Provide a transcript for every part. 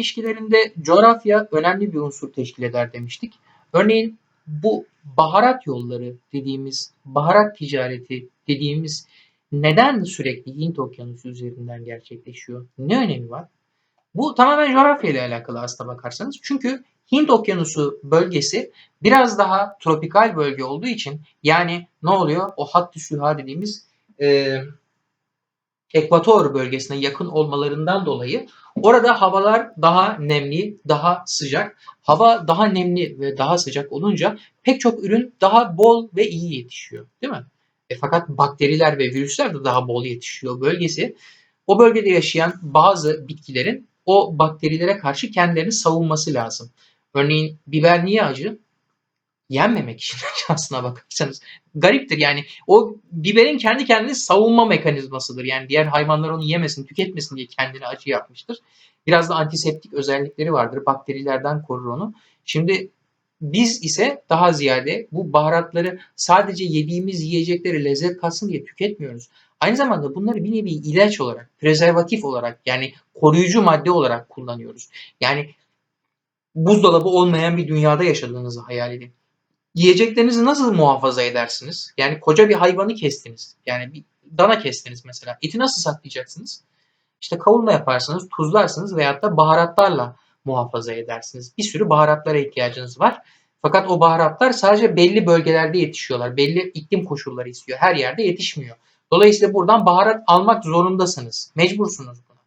ilişkilerinde coğrafya önemli bir unsur teşkil eder demiştik. Örneğin bu baharat yolları dediğimiz, baharat ticareti dediğimiz neden sürekli Hint Okyanusu üzerinden gerçekleşiyor? Ne önemi var? Bu tamamen coğrafya ile alakalı aslına bakarsanız. Çünkü Hint Okyanusu bölgesi biraz daha tropikal bölge olduğu için yani ne oluyor? O hattı süha dediğimiz e, ekvator bölgesine yakın olmalarından dolayı orada havalar daha nemli, daha sıcak. Hava daha nemli ve daha sıcak olunca pek çok ürün daha bol ve iyi yetişiyor. Değil mi? E, fakat bakteriler ve virüsler de daha bol yetişiyor bölgesi. O bölgede yaşayan bazı bitkilerin o bakterilere karşı kendilerini savunması lazım. Örneğin biber niye acı? Yenmemek için aslına bakarsanız. Gariptir yani. O biberin kendi kendini savunma mekanizmasıdır. Yani diğer hayvanlar onu yemesin, tüketmesin diye kendini acı yapmıştır. Biraz da antiseptik özellikleri vardır. Bakterilerden korur onu. Şimdi biz ise daha ziyade bu baharatları sadece yediğimiz yiyecekleri lezzet katsın diye tüketmiyoruz. Aynı zamanda bunları bir nevi ilaç olarak, prezervatif olarak yani koruyucu madde olarak kullanıyoruz. Yani buzdolabı olmayan bir dünyada yaşadığınızı hayal edin. Yiyeceklerinizi nasıl muhafaza edersiniz? Yani koca bir hayvanı kestiniz. Yani bir dana kestiniz mesela. Eti nasıl saklayacaksınız? İşte kavurma yaparsınız, tuzlarsınız veyahut da baharatlarla muhafaza edersiniz. Bir sürü baharatlara ihtiyacınız var. Fakat o baharatlar sadece belli bölgelerde yetişiyorlar. Belli iklim koşulları istiyor. Her yerde yetişmiyor. Dolayısıyla buradan baharat almak zorundasınız. Mecbursunuz buna.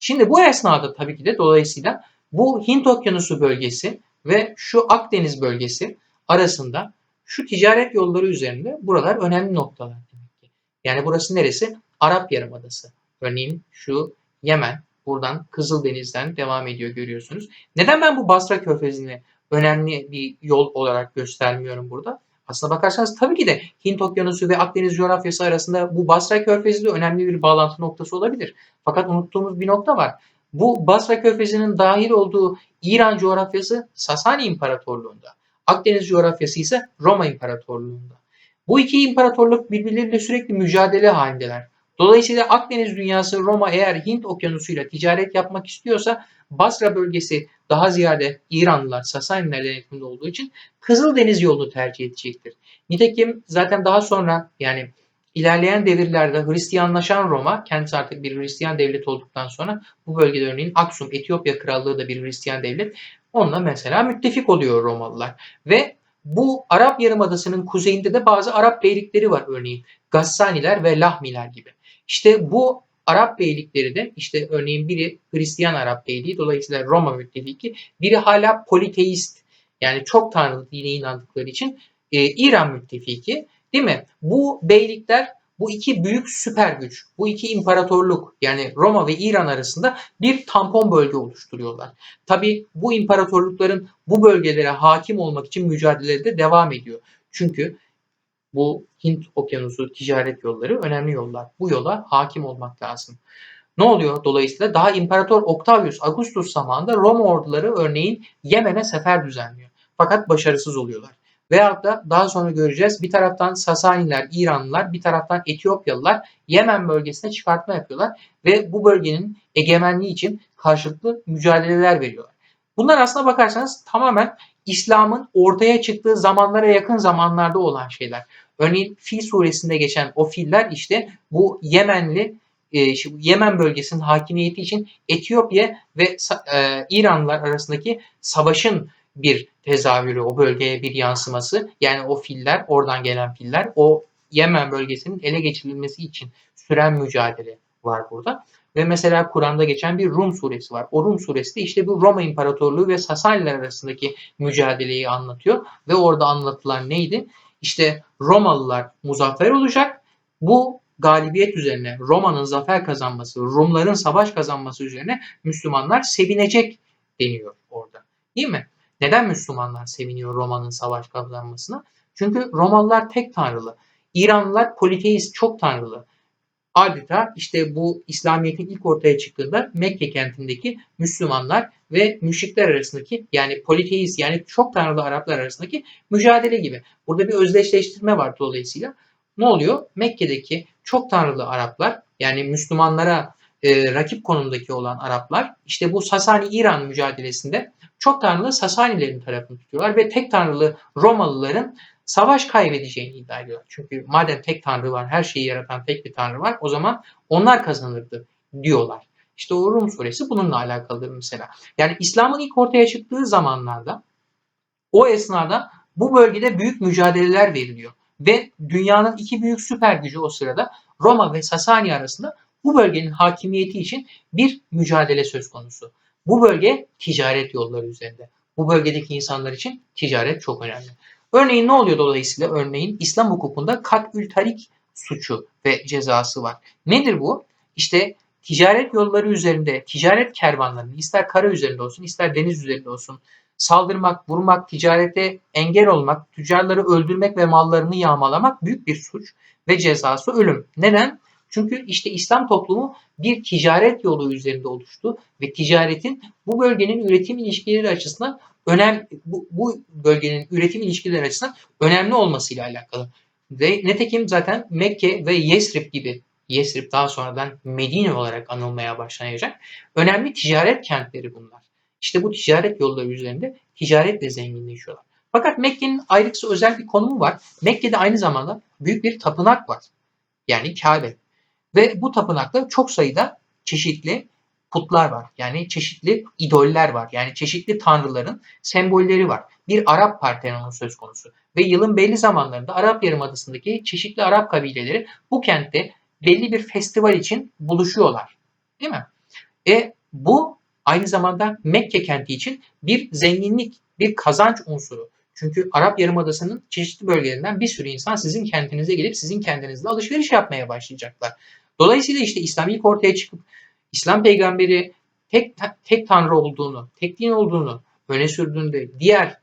Şimdi bu esnada tabii ki de dolayısıyla bu Hint Okyanusu bölgesi ve şu Akdeniz bölgesi arasında şu ticaret yolları üzerinde buralar önemli noktalar demek ki. Yani burası neresi? Arap Yarımadası. Örneğin şu Yemen buradan Kızıldeniz'den devam ediyor görüyorsunuz. Neden ben bu Basra Körfezi'ni önemli bir yol olarak göstermiyorum burada? Aslına bakarsanız tabii ki de Hint Okyanusu ve Akdeniz coğrafyası arasında bu Basra Körfezi de önemli bir bağlantı noktası olabilir. Fakat unuttuğumuz bir nokta var. Bu Basra Körfezi'nin dahil olduğu İran coğrafyası Sasani İmparatorluğu'nda. Akdeniz coğrafyası ise Roma İmparatorluğu'nda. Bu iki imparatorluk birbirleriyle sürekli mücadele halindeler. Dolayısıyla Akdeniz dünyası Roma eğer Hint okyanusuyla ticaret yapmak istiyorsa Basra bölgesi daha ziyade İranlılar, Sasaniler denetiminde olduğu için Kızıldeniz yolunu tercih edecektir. Nitekim zaten daha sonra yani ilerleyen devirlerde Hristiyanlaşan Roma, kendisi artık bir Hristiyan devlet olduktan sonra bu bölgede örneğin Aksum, Etiyopya Krallığı da bir Hristiyan devlet. Onunla mesela müttefik oluyor Romalılar. Ve bu Arap Yarımadası'nın kuzeyinde de bazı Arap beylikleri var örneğin. Gassaniler ve Lahmiler gibi. İşte bu Arap beylikleri de işte örneğin biri Hristiyan Arap beyliği dolayısıyla Roma müttefiki. Biri hala politeist yani çok tanrılı dine inandıkları için e, İran müttefiki değil mi? Bu beylikler bu iki büyük süper güç, bu iki imparatorluk yani Roma ve İran arasında bir tampon bölge oluşturuyorlar. Tabi bu imparatorlukların bu bölgelere hakim olmak için mücadeleleri de devam ediyor. Çünkü bu Hint okyanusu ticaret yolları önemli yollar. Bu yola hakim olmak lazım. Ne oluyor dolayısıyla? Daha İmparator Octavius Augustus zamanında Roma orduları örneğin Yemen'e sefer düzenliyor. Fakat başarısız oluyorlar. Veyahut da daha sonra göreceğiz bir taraftan Sasaniler, İranlılar, bir taraftan Etiyopyalılar Yemen bölgesine çıkartma yapıyorlar ve bu bölgenin egemenliği için karşılıklı mücadeleler veriyorlar. Bunlar aslına bakarsanız tamamen İslam'ın ortaya çıktığı zamanlara yakın zamanlarda olan şeyler. Örneğin Fil suresinde geçen o filler işte bu Yemenli e, Yemen bölgesinin hakimiyeti için Etiyopya ve e, İranlılar arasındaki savaşın bir tezahürü, o bölgeye bir yansıması. Yani o filler, oradan gelen filler o Yemen bölgesinin ele geçirilmesi için süren mücadele var burada. Ve mesela Kur'an'da geçen bir Rum suresi var. O Rum suresi de işte bu Roma İmparatorluğu ve Sasaniler arasındaki mücadeleyi anlatıyor. Ve orada anlatılan neydi? İşte Romalılar muzaffer olacak. Bu galibiyet üzerine Roma'nın zafer kazanması, Rumların savaş kazanması üzerine Müslümanlar sevinecek deniyor orada. Değil mi? Neden Müslümanlar seviniyor Roma'nın savaş kazanmasına? Çünkü Romalılar tek tanrılı. İranlılar politeist, çok tanrılı. Adeta işte bu İslamiyet'in ilk ortaya çıktığında Mekke kentindeki Müslümanlar ve müşrikler arasındaki yani politeist yani çok tanrılı Araplar arasındaki mücadele gibi. Burada bir özdeşleştirme var dolayısıyla. Ne oluyor? Mekke'deki çok tanrılı Araplar yani Müslümanlara e, rakip konumdaki olan Araplar işte bu Sasani-İran mücadelesinde çok tanrılı Sasanilerin tarafını tutuyorlar ve tek tanrılı Romalıların savaş kaybedeceğini iddia ediyorlar. Çünkü madem tek tanrı var, her şeyi yaratan tek bir tanrı var o zaman onlar kazanırdı diyorlar. İşte o Rum suresi bununla alakalıdır mesela. Yani İslam'ın ilk ortaya çıktığı zamanlarda o esnada bu bölgede büyük mücadeleler veriliyor. Ve dünyanın iki büyük süper gücü o sırada Roma ve Sasani arasında bu bölgenin hakimiyeti için bir mücadele söz konusu. Bu bölge ticaret yolları üzerinde. Bu bölgedeki insanlar için ticaret çok önemli. Örneğin ne oluyor dolayısıyla? Örneğin İslam hukukunda kat'ül tarik suçu ve cezası var. Nedir bu? İşte ticaret yolları üzerinde, ticaret kervanlarını ister kara üzerinde olsun, ister deniz üzerinde olsun saldırmak, vurmak, ticarete engel olmak, tüccarları öldürmek ve mallarını yağmalamak büyük bir suç ve cezası ölüm. Neden? Çünkü işte İslam toplumu bir ticaret yolu üzerinde oluştu ve ticaretin bu bölgenin üretim ilişkileri açısından önem bu, bu bölgenin üretim ilişkileri açısından önemli olmasıyla alakalı. Ve netekim zaten Mekke ve Yesrib gibi Yesrib daha sonradan Medine olarak anılmaya başlayacak. Önemli ticaret kentleri bunlar. İşte bu ticaret yolları üzerinde ticaretle zenginleşiyorlar. Fakat Mekke'nin ayrıksı özel bir konumu var. Mekke'de aynı zamanda büyük bir tapınak var. Yani Kabe. Ve bu tapınakta çok sayıda çeşitli putlar var. Yani çeşitli idoller var. Yani çeşitli tanrıların sembolleri var. Bir Arap Partenonu söz konusu. Ve yılın belli zamanlarında Arap Yarımadası'ndaki çeşitli Arap kabileleri bu kentte belli bir festival için buluşuyorlar. Değil mi? E bu aynı zamanda Mekke kenti için bir zenginlik, bir kazanç unsuru. Çünkü Arap Yarımadası'nın çeşitli bölgelerinden bir sürü insan sizin kentinize gelip sizin kentinizde alışveriş yapmaya başlayacaklar. Dolayısıyla işte İslam ilk ortaya çıkıp İslam peygamberi tek tek tanrı olduğunu, tek din olduğunu öne sürdüğünde diğer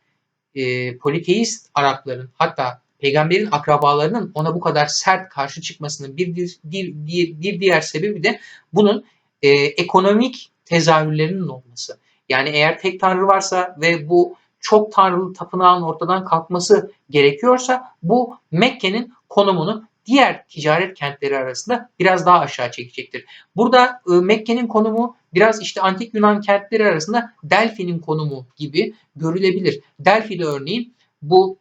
e, politeist Arapların hatta peygamberin akrabalarının ona bu kadar sert karşı çıkmasının bir, bir, bir, bir diğer sebebi de bunun e, ekonomik tezahürlerinin olması. Yani eğer tek tanrı varsa ve bu çok tanrılı tapınağın ortadan kalkması gerekiyorsa bu Mekke'nin konumunu diğer ticaret kentleri arasında biraz daha aşağı çekecektir. Burada e, Mekke'nin konumu biraz işte antik Yunan kentleri arasında Delphi'nin konumu gibi görülebilir. Delphi'de örneğin bu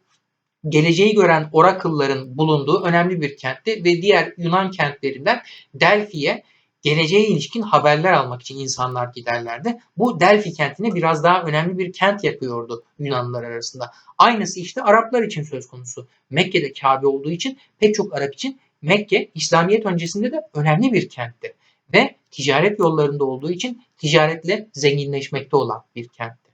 geleceği gören orakılların bulunduğu önemli bir kentti ve diğer Yunan kentlerinden Delphi'ye geleceğe ilişkin haberler almak için insanlar giderlerdi. Bu Delphi kentine biraz daha önemli bir kent yapıyordu Yunanlılar arasında. Aynısı işte Araplar için söz konusu. Mekke'de Kabe olduğu için pek çok Arap için Mekke İslamiyet öncesinde de önemli bir kentti. Ve ticaret yollarında olduğu için ticaretle zenginleşmekte olan bir kentti.